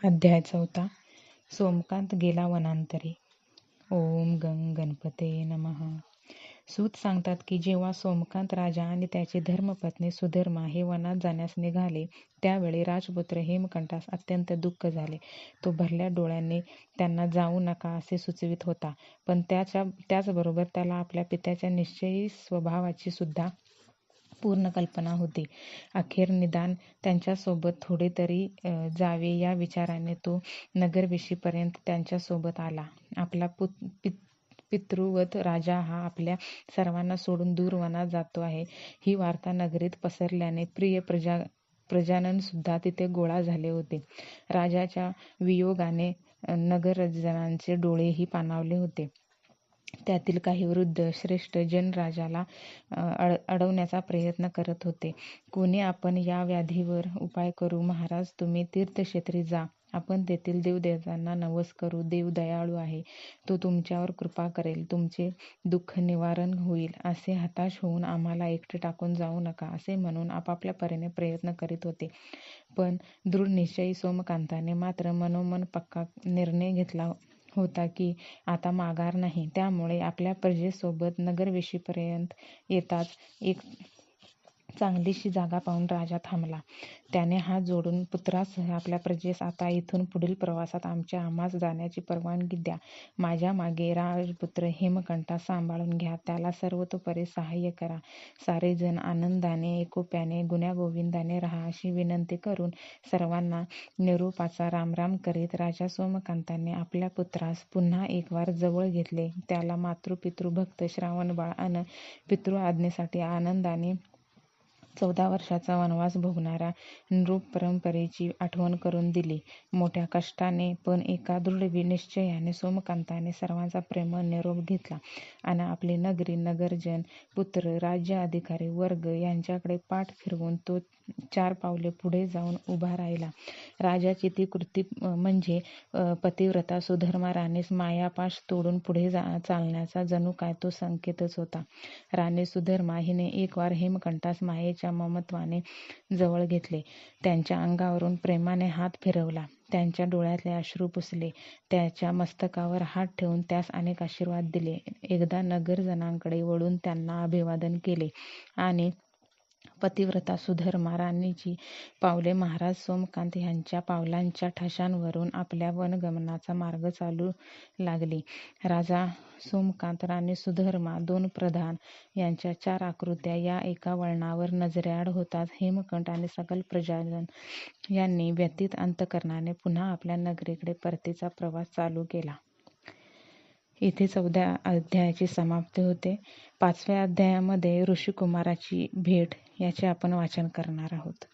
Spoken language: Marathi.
अध्याय चौथा सोमकांत गेला वनांतरे. ओम गंग गणपते नमः. सूत सांगतात की जेव्हा सोमकांत राजा आणि त्याची धर्मपत्नी सुधर्मा हे वनात जाण्यास निघाले त्यावेळी राजपुत्र हेमकंठास अत्यंत दुःख झाले. तो भरल्या डोळ्यांनी त्यांना जाऊ नका असे सुचवित होता. पण त्याच्या त्याचबरोबर त्याला आपल्या पित्याच्या निश्चयी स्वभावाची सुद्धा पूर्ण कल्पना होती. अखेर निदान त्यांच्यासोबत थोडे तरी जावे या विचाराने तो नगरविशीपर्यंत त्यांच्यासोबत आला. आपला पुत पितृवत राजा हा आपल्या सर्वांना सोडून दूर वनात जातो आहे. ही वार्ता नगरीत पसरल्याने प्रिय प्रजा प्रजानन सुद्धा तिथे गोळा झाले होते. राजाच्या वियोगाने नगरजनांचे डोळेही पाणावले होते. त्यातील काही वृद्ध श्रेष्ठ जनराजाला अडवण्याचा प्रयत्न करत होते. कोणी आपण या व्याधीवर उपाय करू? महाराज तुम्ही तीर्थक्षेत्री जा. आपण तेथील देवदेवतांना नवस करू. देव दयाळू आहे. तो तुमच्यावर कृपा करेल. तुमचे दुःख निवारण होईल. असे हताश होऊन आम्हाला एकटे टाकून जाऊ नका असे म्हणून आपापल्या परीने प्रयत्न करीत होते. पण दृढ निश्चयी सोमकांताने मात्र मनोमन पक्का निर्णय घेतला होता की आता माघार नाही. त्यामुळे आपल्या प्रजेसोबत नगरवेशीपर्यंत येताच एक चांगलीशी जागा पाहून राजा थांबला. त्याने हात जोडून पुत्रासह आपल्या प्रजेस आता इथून पुढील प्रवासात आमच्या आम्हास जाण्याची परवानगी द्या. माझ्या मागे राजपुत्र हेमकंठा सांभाळून घ्या. त्याला सर्वतोपरी सहाय्य करा. सारेजण आनंदाने एकोप्याने गुण्यागोविंदाने राहा अशी विनंती करून सर्वांना निरोपाचा रामराम करीत राजा सोमकांताने आपल्या पुत्रास पुन्हा एक वार जवळ घेतले. त्याला मातृपितृभक्त श्रावणबाळ अन पितृ आज्ञेसाठी आनंदाने चौदा वर्षाचा वनवास भोगणाऱ्या नृप परंपरेची आठवण करून दिली. मोठ्या कष्टाने पण एका दृढ निश्चयाने सोमकांताने सर्वांचा प्रेम निरोप घेतला. आणि आपली नगरी नगरजन पुत्र राज्य अधिकारी वर्ग यांच्याकडे पाठ फिरवून तो चार पावले पुढे जाऊन उभा राहिला. राजाची ती कृती म्हणजे पतिव्रता सुधर्मा राणीस मायापाश तोडून पुढे जा चालण्याचा जणू काय तो संकेतच होता. राणी सुधर्मा हिने एक वार हेमकंठास त्यांच्या ममत्वाने जवळ घेतले. त्यांच्या अंगावरून प्रेमाने हात फिरवला. त्यांच्या डोळ्यातले अश्रू पुसले. त्याच्या मस्तकावर हात ठेवून त्यास अनेक आशीर्वाद दिले. एकदा नगरजनांकडे वळून त्यांना अभिवादन केले आणि पतिव्रता सुधर्मा राणीची पावले महाराज सोमकांत यांच्या पावलांच्या ठशांवरून आपल्या वनगमनाचा मार्ग चालू लागली. राजा सोमकांत राणी सुधर्मा दोन प्रधान यांच्या चार आकृत्या या एका वळणावर नजरेआड होताच हेमकंट आणि सकल प्रजाजन यांनी व्यतीत अंतकरणाने पुन्हा आपल्या नगरीकडे परतीचा प्रवास चालू केला. इथे चौदा अध्यायाची समाप्ती होते. पाचव्या अध्यायामध्ये ऋषिकुमाराची भेट याचे आपण वाचन करणार आहोत.